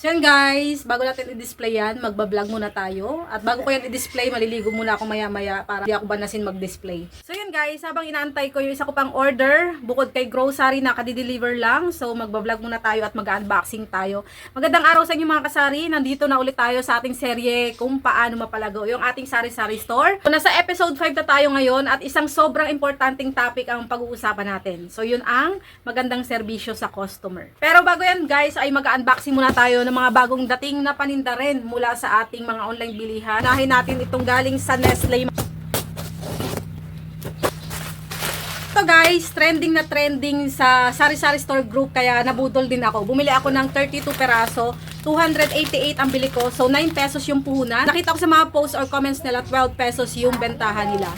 So yan guys, bago natin i-display yan, magbablog muna tayo. At bago ko yan i-display, maliligo muna ako maya-maya para hindi ako banasin mag-display. So guys, habang inaantay ko yung isa ko pang order, bukod kay grocery na kadi-deliver lang. So magbablog muna tayo at mag-unboxing tayo. Magandang araw sa inyo mga kasari. Nandito na ulit tayo sa ating serye kung paano mapalago yung ating sari-sari store. So, nasa episode 5 na tayo ngayon at isang sobrang importanteng topic ang pag-uusapan natin. So yun ang magandang serbisyo sa customer. Pero bago yan guys, ay mag-unboxing muna tayo ng mga bagong dating na paninda rin mula sa ating mga online bilihan. Nahin natin itong galing sa Nestle. Ito guys, trending na trending sa sari-sari store group kaya nabudol din ako. Bumili ako ng 32 peraso, 288 ang bili ko. So 9 pesos yung puhunan. Nakita ko sa mga posts or comments nila 12 pesos yung bentahan nila.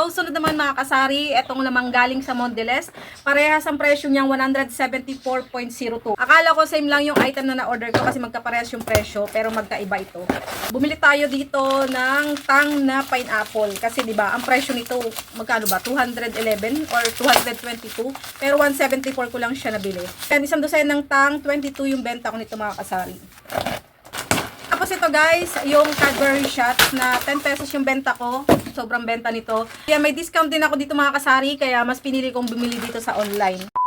So, sunod naman mga kasari, etong lamang galing sa Mondelez. Parehas ang presyo niyang 174.02. Akala ko same lang yung item na na-order ko kasi magkaparehas yung presyo, pero magkaiba ito. Bumili tayo dito ng tang na pineapple kasi 'di ba, ang presyo nito magkano ba? 211 or 222, pero 174 ko lang siya nabili. Yan isang dosen ng tang, 22 yung benta ko nito mga kasari. Tapos ito guys, yung Cadbury shots na 10 pesos yung benta ko. Sobrang benta nito. Kaya may discount din ako dito mga kasari, kaya mas pinili kong bumili dito sa online.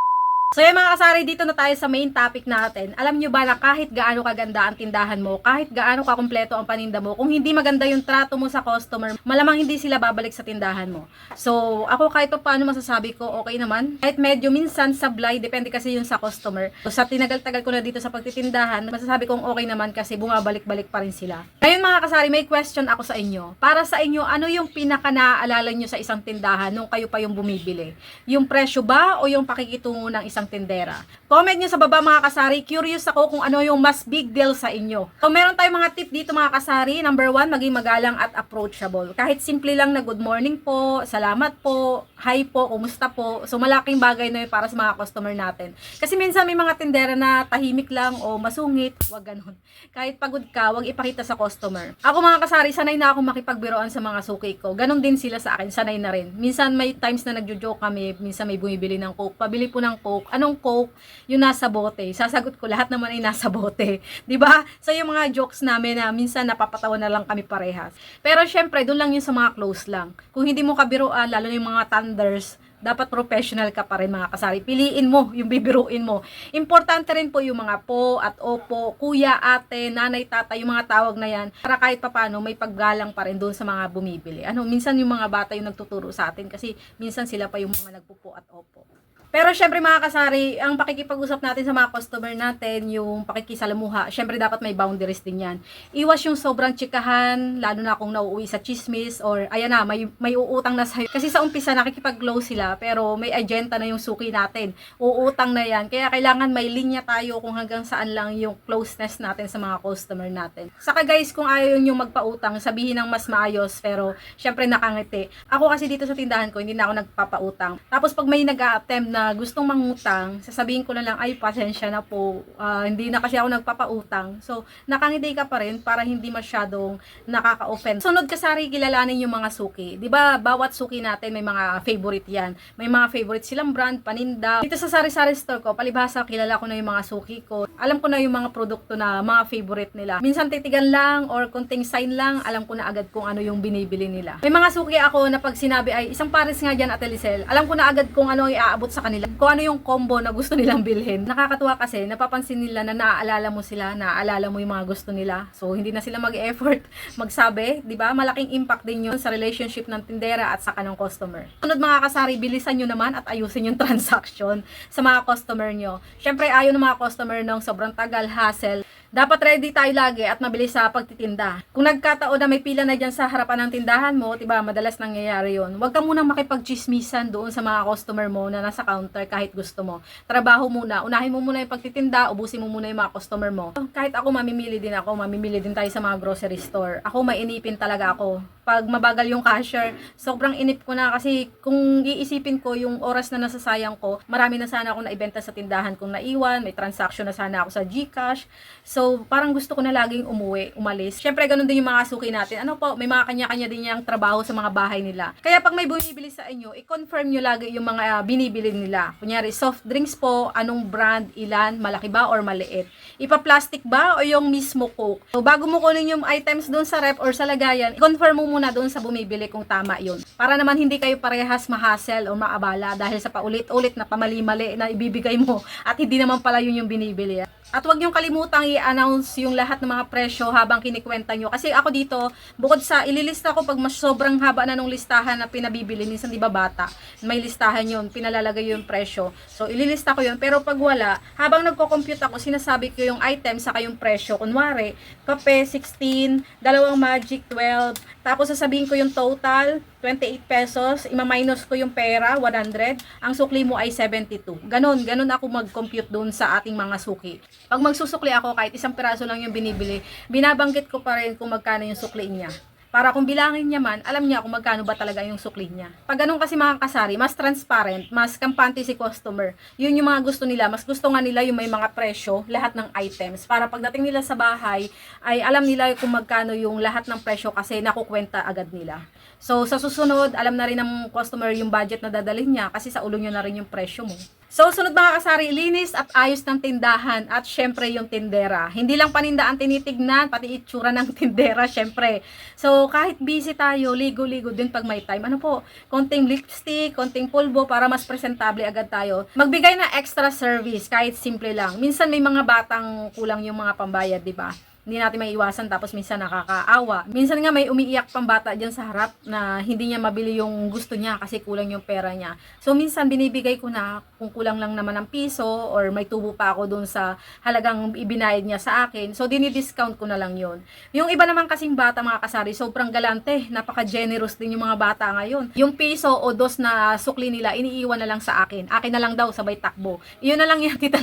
So yan mga kasari, dito na tayo sa main topic natin. Alam nyo ba na kahit gaano kaganda ang tindahan mo, kahit gaano kakumpleto ang paninda mo, kung hindi maganda yung trato mo sa customer, malamang hindi sila babalik sa tindahan mo. So ako kahit pa paano masasabi ko, okay naman. Kahit medyo minsan sablay, depende kasi yun sa customer. So sa tinagal-tagal ko na dito sa pagtitindahan, masasabi kong okay naman kasi bumabalik-balik pa rin sila. Ngayon mga kasari, may question ako sa inyo. Para sa inyo, ano yung pinaka naaalala nyo sa isang tindahan nung kayo pa yung bumibili? Yung presyo ba o yung pakikitungo ng isang tindera? Comment nyo sa baba mga kasari. Curious ako kung ano yung mas big deal sa inyo. So meron tayong mga tip dito mga kasari. Number one, maging magalang at approachable. Kahit simple lang na good morning po, salamat po, hi po, kumusta po. So malaking bagay na yun para sa mga customer natin. Kasi minsan may mga tindera na tahimik lang o masungit, wag ganun. Kahit pagod ka, wag ipakita sa customer. Ako mga kasari, sanay na ako makipagbiroan sa mga suki ko. Ganon din sila sa akin, sanay na rin. Minsan may times na nagjo-joke kami, minsan may bumibili ng coke. Pabili po ng coke. Anong coke? Yung nasa bote. Sasagot ko lahat naman ay nasa bote. 'Di ba? So yung mga jokes namin na minsan napapatawa na lang kami parehas. Pero syempre, doon lang yun sa mga close lang. Kung hindi mo kabiruan, lalo na yung mga thunders, dapat professional ka pa rin mga kasari. Piliin mo yung bibiruin mo. Importante rin po yung mga po at opo, kuya, ate, nanay, tata, yung mga tawag na yan. Para kahit papano may paggalang pa rin doon sa mga bumibili. Ano, minsan yung mga bata yung nagtuturo sa atin kasi minsan sila pa yung mga nagpupo at opo. Pero syempre mga kasari, ang pakikipag-usap natin sa mga customer natin, yung pakikisalamuha, syempre dapat may boundaries din yan. Iwas yung sobrang chikahan, lalo na kung nauuwi sa chismis or ayan na, may, may uutang na sa'yo. Kasi sa umpisa nakikipag-close sila, pero may agenda na yung suki natin. Uutang na yan. Kaya kailangan may linya tayo kung hanggang saan lang yung closeness natin sa mga customer natin. Saka guys, kung ayaw nyo magpautang, sabihin ng mas maayos, pero syempre nakangiti. Ako kasi dito sa tindahan ko, hindi na ako nagpapautang. Tapos pag may nag-attempt na gustong mangutang, sasabihin ko na lang, ay, pasensya na po. Ah, hindi na kasi ako nagpapautang. So, nakangiti ka pa rin para hindi masyadong nakaka-offend. Sunod kasari, kilalanin yung mga suki. 'Di ba bawat suki natin may mga favorite yan. May mga favorite silang brand, paninda. Dito sa sari-sari store ko, palibhasa, kilala ko na yung mga suki ko. Alam ko na yung mga produkto na mga favorite nila. Minsan titigan lang or konting sign lang, alam ko na agad kung ano yung binibili nila. May mga suki ako na pag sinabi ay, isang pares nga dyan at Elisel, alam ko na agad kung ano ang iaabot sa kanila. Kung ano yung combo na gusto nilang bilhin. Nakakatuwa kasi, napapansin nila na naaalala mo sila, naaalala mo yung mga gusto nila. So, hindi na sila mag-effort magsabi, di ba? Malaking impact din yun sa relationship ng tindera at saka ng customer. Sunod mga kasari, bilisan nyo naman at ayusin yung transaction sa mga customer nyo. Syempre, ayaw ng mga customer ng sobrang tagal, hassle. Dapat ready tayo lagi at mabilis sa pagtitinda. Kung nagkataon na may pila na dyan sa harapan ng tindahan mo, diba, madalas nangyayari yon. Huwag ka munang makipagchismisan doon sa mga customer mo na nasa counter kahit gusto mo. Trabaho muna. Unahin mo muna yung pagtitinda, ubusin mo muna yung mga customer mo. Kahit ako mamimili din ako, mamimili din tayo sa mga grocery store. Ako mainipin talaga ako. Pag mabagal yung cashier, sobrang inip ko na kasi kung iisipin ko yung oras na nasasayang ko, marami na sana ako naibenta sa tindahan kong naiwan, may transaction na sana ako sa GCash. So, Parang gusto ko na laging umuwi, umalis. Syempre, ganun din yung mga suki natin. Ano po, may mga kanya-kanya din yung trabaho sa mga bahay nila. Kaya pag may bumibili sa inyo, i-confirm nyo lagi yung mga binibili nila. Kunyari, soft drinks po, anong brand, ilan, malaki ba or maliit. Ipa-plastic ba o yung mismo Coke. So, bago mo kunin yung items doon sa rep or sa lagayan, i-confirm mo muna doon sa bumibili kung tama yun. Para naman hindi kayo parehas mahasel o maabala dahil sa paulit-ulit na pamali-mali na ibibigay mo at hindi naman pala yun yung binibili. At huwag niyong kalimutang i-announce yung lahat ng mga presyo habang kinikwenta nyo. Kasi ako dito, bukod sa ililista ko pag mas sobrang haba na nung listahan na pinabibili, minsan di ba bata, may listahan yun, pinalalagay yung presyo. So, ililista ko yun. Pero pag wala, habang nagko-compute ako, sinasabi ko yung item saka yung presyo. Kunwari, kape 16, dalawang magic 12, tapos sasabihin ko yung total, 28 pesos, ima-minus ko yung pera, 100, ang sukli mo ay 72. Ganon, ganon ako mag-compute doon sa ating mga suki. Pag magsusukli ako, kahit isang piraso lang yung binibili, binabanggit ko pa rin kung magkano yung sukli niya. Para kung bilangin niya man, alam niya kung magkano ba talaga yung sukli niya. Pag ganun kasi mga kasari, mas transparent, mas kampante si customer. Yun yung mga gusto nila. Mas gusto nga nila yung may mga presyo, lahat ng items. Para pagdating nila sa bahay, ay alam nila kung magkano yung lahat ng presyo kasi nakukwenta agad nila. So, sa susunod, alam na rin ng customer yung budget na dadalhin niya kasi sa ulo niya na rin yung presyo mo. So, sunod mga kasari, linis at ayos ng tindahan at syempre yung tindera. Hindi lang paninda ang tinitignan, pati itsura ng tindera, syempre. So, kahit busy tayo, ligo-ligo din pag may time. Ano po, konting lipstick, konting pulbo para mas presentable agad tayo. Magbigay na extra service, kahit simple lang. Minsan may mga batang kulang yung mga pambayad, di ba? Hindi natin may iwasan tapos minsan nakakaawa. Minsan nga may umiiyak pang bata dyan sa harap na hindi niya mabili yung gusto niya kasi kulang yung pera niya. So minsan binibigay ko na kung kulang lang naman ng piso or may tubo pa ako dun sa halagang ibinayad niya sa akin. So dinidiscount ko na lang yon. Yung iba naman kasing bata mga kasari, sobrang galante, napaka-generous din yung mga bata ngayon. Yung piso o dos na sukli nila, iniiwan na lang sa akin. Akin na lang daw sabay takbo. Iyon na lang yung tita.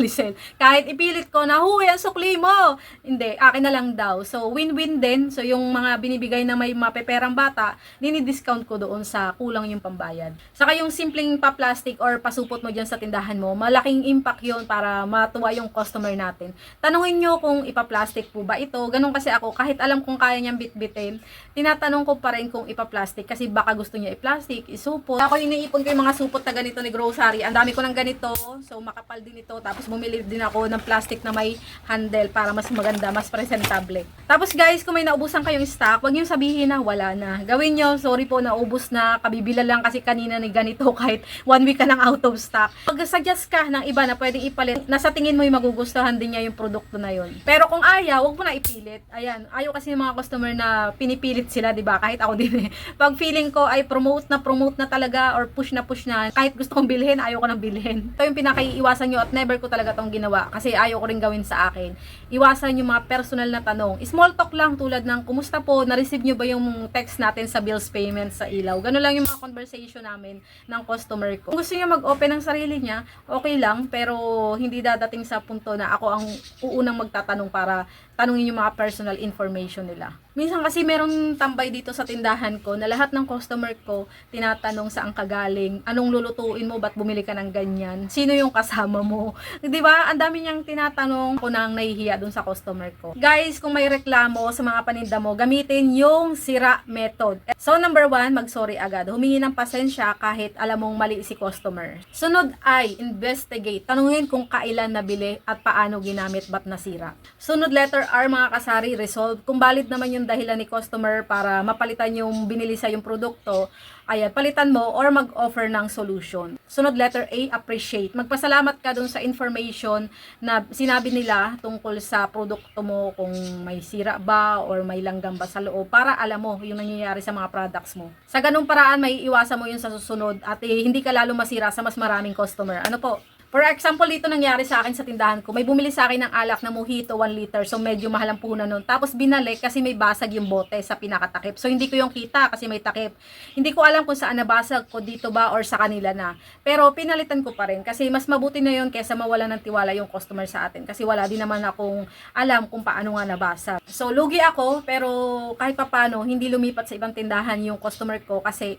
Kahit ipilit ko na, huy, ang sukli mo! Hindi, akin na lang daw. So, win-win din. So, yung mga binibigay na may mapeperang bata, dinidiscount ko doon sa kulang yung pambayad. Saka yung simpleng pa-plastic or pasupot mo dyan sa tindahan mo, malaking impact yon para matuwa yung customer natin. Tanungin nyo kung ipa-plastic po ba ito. Ganun kasi ako, kahit alam kong kaya niyang bitbitin, tinatanong ko pa rin kung ipa-plastic kasi baka gusto niya i-plastic, isupot. Ako iniipon ko yung mga supot na ganito ni grocery. Ang dami ko ng ganito, so makapal din ito. Tapos bumili din ako ng plastic na may handle para mas maganda, mas presentable. Tapos guys, kung may naubusan kayong stock, wag niyo sabihin na wala na. Gawin niyo, sorry po, naubos na, kabibila lang kasi kanina ni ganito kahit one week ka nang out of stock. Pag suggest ka ng iba na pwedeng ipalit, nasa tingin mo yung magugustuhan din niya yung produkto na yun. Pero kung ayaw, wag mo na ipilit. Ayan, ayaw kasi yung mga customer na pinipilit sila, di ba? Kahit ako din eh. Pag feeling ko ay promote na promote na talaga or push na push na, kahit gusto kong bilhin, ayaw ko nang bilhin. Ito yung pinakaiiwasan nyo at never ko talaga tong ginawa kasi ayaw ko rin gawin sa akin. Iwasan yung mga personal na tanong. Small talk lang tulad ng, kumusta po, na-receive nyo ba yung text natin sa bills payment sa ilaw? Ganun lang yung mga conversation namin ng customer ko. Kung gusto niya mag-open ng sarili niya, okay lang, pero hindi dadating sa punto na ako ang uunang magtatanong para tanungin yung mga personal information nila. Minsan kasi meron tambay dito sa tindahan ko na lahat ng customer ko tinatanong saan ka galing, anong lulutuin mo, ba't bumili ka ng ganyan, sino yung kasama mo. 'Di ba? Ang dami niyang tinatanong ko nang nahihiya dun sa customer ko. Guys, kung may reklamo sa mga paninda mo, gamitin yung sira method. So number one, mag-sorry agad. Humingi ng pasensya kahit alam mong mali si customer. Sunod ay investigate. Tanungin kung kailan nabili at paano ginamit ba't nasira. Sunod letter R mga kasari, resolve. Kung valid naman yung dahilan ni customer para mapalitan yung binili sa yung produkto, ayan, palitan mo or mag-offer ng solution. Sunod letter A, appreciate. Magpasalamat ka dun sa information na sinabi nila tungkol sa produkto mo kung may sira ba or may langgam ba sa loob para alam mo yung nangyayari sa mga products mo. Sa ganung paraan, may iwasan mo yun sa susunod at eh, hindi ka lalo masira sa mas maraming customer. Ano po? For example, dito nangyari sa akin sa tindahan ko, may bumili sa akin ng alak na mojito 1 liter, so medyo mahal ang puhunan nun. Tapos binalik kasi may basag yung bote sa pinakatakip. So hindi ko yung kita kasi may takip. Hindi ko alam kung saan nabasag ko dito ba or sa kanila na. Pero pinalitan ko pa rin kasi mas mabuti na yun kesa mawala ng tiwala yung customer sa atin. Kasi wala din naman akong alam kung paano nga nabasag. So lugi ako pero kahit papano hindi lumipat sa ibang tindahan yung customer ko kasi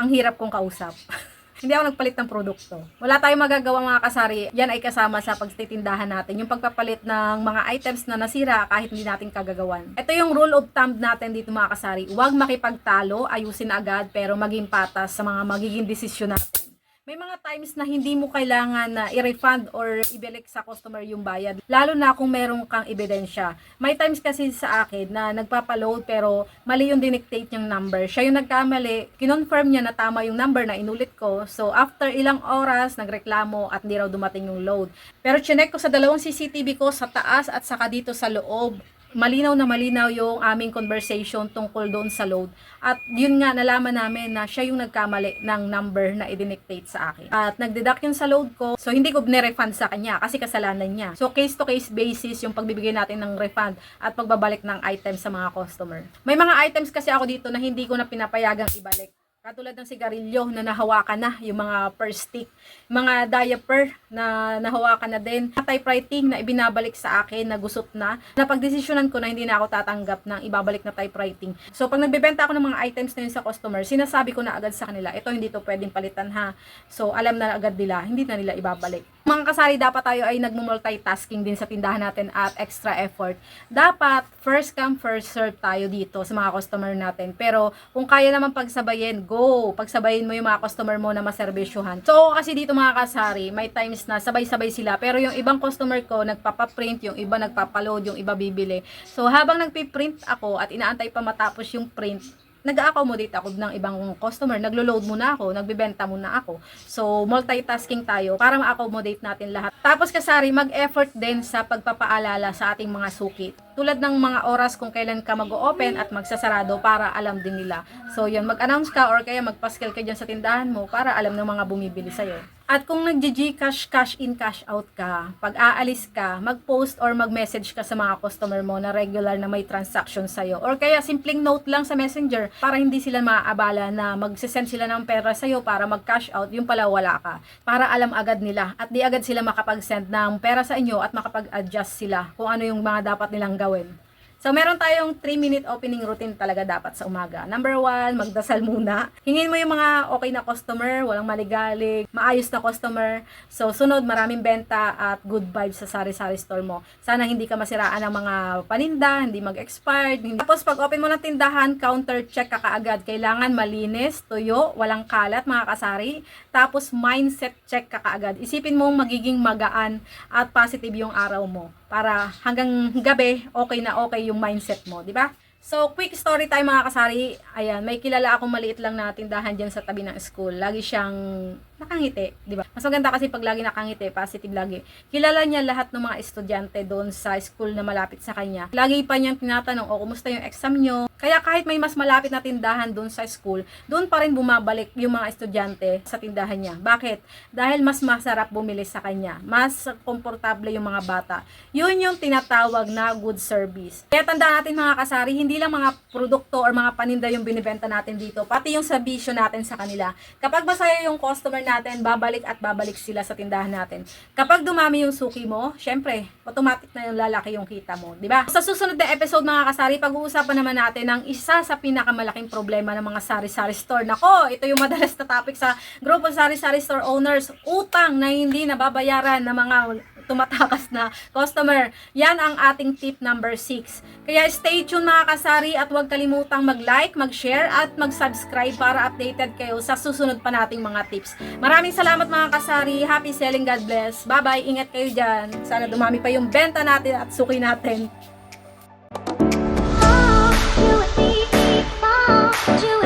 ang hirap kong kausap. Hindi ako nagpalit ng produkto. Wala tayong magagawa mga kasari. Yan ay kasama sa pagtitindahan natin. Yung pagpapalit ng mga items na nasira kahit hindi natin kagagawan. Ito yung rule of thumb natin dito mga kasari. Huwag makipagtalo, ayusin agad, pero maging patas sa mga magiging desisyon natin. May mga times na hindi mo kailangan na i-refund or ibalik sa customer yung bayad. Lalo na kung meron kang ebidensya. May times kasi sa akin na nagpapaload pero mali yung dinictate niyang number. Siya yung nagkamali, kinonfirm niya na tama yung number na inulit ko. So after ilang oras, nagreklamo at hindi raw dumating yung load. Pero chinek ko sa dalawang CCTV ko sa taas at saka dito sa loob malinaw na malinaw yung aming conversation tungkol doon sa load. At yun nga, nalaman namin na siya yung nagkamali ng number na i-dictate sa akin. At nagdeduct yun sa load ko. So, hindi ko refund sa kanya kasi kasalanan niya. So, case-to-case basis yung pagbibigay natin ng refund at pagbabalik ng item sa mga customer. May mga items kasi ako dito na hindi ko na pinapayagang ibalik. Katulad ng sigarilyo na nahawakan na, yung mga per stick, mga diaper na nahawakan na din, typewriting na ibinabalik sa akin na gusot na, napagdesisyonan ko na hindi na ako tatanggap ng ibabalik na typewriting. So pag nagbebenta ako ng mga items na yun sa customer, sinasabi ko na agad sa kanila, ito hindi to pwedeng palitan ha. So alam na agad nila, hindi na nila ibabalik. Mga kasari, dapat tayo ay nagmo-multitasking din sa tindahan natin at extra effort. Dapat first come, first serve tayo dito sa mga customer natin. Pero kung kaya naman pagsabayin, go! Pagsabayin mo yung mga customer mo na maservisyohan. So kasi dito mga kasari, may times na sabay-sabay sila. Pero yung ibang customer ko, nagpapaprint, yung iba nagpapaload, yung iba bibili. So habang nagpiprint ako at inaantay pa matapos yung print, nag-accommodate ako ng ibang customer, naglo-load muna ako, nagbebenta muna ako. So, multitasking tayo para ma-accommodate natin lahat. Tapos kasari, mag-effort din sa pagpapaalala sa ating mga suki. Tulad ng mga oras kung kailan ka mag-open at magsasarado para alam din nila. So, yun, mag-announce ka or kaya mag-pascal ka dyan sa tindahan mo para alam ng mga bumibili sa'yo. At kung nag-Gcash, cash in, cash out ka, pag aalis ka, mag-post or mag-message ka sa mga customer mo na regular na may transaction sa'yo. Or kaya simpleng note lang sa messenger para hindi sila maaabala na magsisend sila ng pera sa'yo para mag-cash out, yung pala wala ka. Para alam agad nila at di agad sila makapag-send ng pera sa inyo at makapag-adjust sila kung ano yung mga dapat nilang gawin. So, meron tayong 3-minute opening routine talaga dapat sa umaga. Number one, magdasal muna. Hingin mo yung mga okay na customer, walang maligalig, maayos na customer. So, sunod, maraming benta at good vibes sa sari-sari store mo. Sana hindi ka masiraan ng mga paninda, hindi mag-expired. Hindi... Tapos, pag open mo ng tindahan, counter check ka kaagad. Kailangan malinis, tuyo, walang kalat, mga kasari. Tapos, mindset check ka kaagad. Isipin mong magiging magaan at positive yung araw mo para hanggang gabi okay na okay yung mindset mo, di ba? So, quick story time mga kasari. Ayan, may kilala akong maliit lang na tindahan dyan sa tabi ng school. Lagi siyang nakangiti, di ba? Mas maganda kasi pag lagi nakangiti, positive lagi. Kilala niya lahat ng mga estudyante doon sa school na malapit sa kanya. Lagi pa niyang tinatanong, o kumusta yung exam niyo? Kaya kahit may mas malapit na tindahan doon sa school, doon pa rin bumabalik yung mga estudyante sa tindahan niya. Bakit? Dahil mas masarap bumili sa kanya. Mas komportable yung mga bata. Yun yung tinatawag na good service. Kaya tandaan natin mga kasari, hindi lang mga produkto or mga paninda yung binibenta natin dito, pati yung servisyo natin sa kanila. Kapag masaya yung customer natin, babalik at babalik sila sa tindahan natin. Kapag dumami yung suki mo, syempre, automatic na yung lalaki yung kita mo, di ba? Sa susunod na episode mga kasari, pag-uusapan naman natin ng isa sa pinakamalaking problema ng mga sari-sari store. Nako, ito yung madalas na topic sa grupo sari-sari store owners, utang na hindi nababayaran ng mga tumatakas na customer. Yan ang ating tip number 6. Kaya stay tuned mga kasari at huwag kalimutang mag-like, mag-share at mag-subscribe para updated kayo sa susunod pa nating mga tips. Maraming salamat mga kasari. Happy selling. God bless. Bye-bye. Ingat kayo dyan. Sana dumami pa yung benta natin at suki natin. Oh, you